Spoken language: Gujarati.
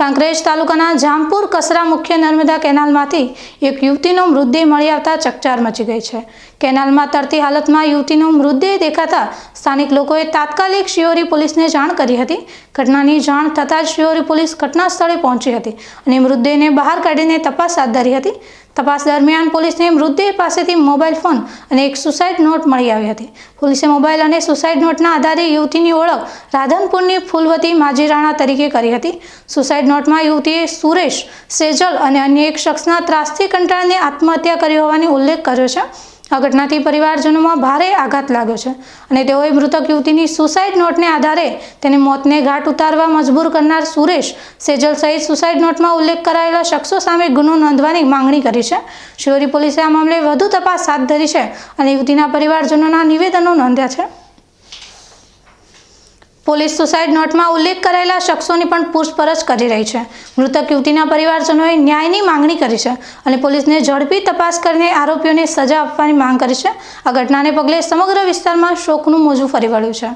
કાંકરેજ તાલુકાના જામપુર કસરા મુખ્ય નર્મદા કેનાલમાંથી એક યુવતીનો મૃતદેહ મળી આવતા ચકચાર મચી ગઈ છે. કેનાલમાં તરતી હાલતમાં યુવતીનો મૃતદેહ દેખાતા સ્થાનિક લોકોએ તાત્કાલિક શિયોરી પોલીસને જાણ કરી હતી. ઘટનાની જાણ થતાં જ શિયોરી પોલીસ ઘટના સ્થળે પહોંચી હતી અને મૃતદેહને બહાર કાઢીને તપાસ હાથ ધરી હતી. તપાસ દરમિયાન પોલીસને મૃતદેહ પાસેથી મોબાઈલ ફોન અને એક સુસાઇડ નોટ મળી આવી હતી. પોલીસે મોબાઈલ અને સુસાઇડ નોટના આધારે યુવતીની ઓળખ રાધનપુરની ફૂલવતી માજીરાણા તરીકે કરી હતી. સુસાઇડ નોટમાં યુવતીએ સુરેશ, સેજલ અને અન્ય એક શખ્સના ત્રાસથી કંટાળીને આત્મહત્યા કરી હોવાની ઉલ્લેખ કર્યો છે. આ ઘટનાથી પરિવારજનોમાં ભારે આઘાત લાગ્યો છે અને તેઓએ મૃતક યુવતીની સુસાઇડ નોટને આધારે તેને મોતને ઘાટ ઉતારવા મજબૂર કરનાર સુરેશ સેજલ સહિત સુસાઇડ નોટમાં ઉલ્લેખ કરાયેલા શખ્સો સામે ગુનો નોંધવાની માંગણી કરી છે. શિવરી પોલીસે આ મામલે વધુ તપાસ હાથ ધરી છે અને યુવતીના પરિવારજનોના નિવેદનો નોંધ્યા છે. પોલીસ સુસાઇડ નોટમાં ઉલ્લેખ કરાયેલા શખ્સોની પણ પૂછપરછ કરી રહી છે. મૃતક યુવતીના પરિવારજનોએ ન્યાયની માંગણી કરી છે અને પોલીસને ઝડપી તપાસ કરીને આરોપીઓને સજા આપવાની માંગ કરી છે. આ ઘટનાને પગલે સમગ્ર વિસ્તારમાં શોકનું મોજું ફરી વળ્યું છે.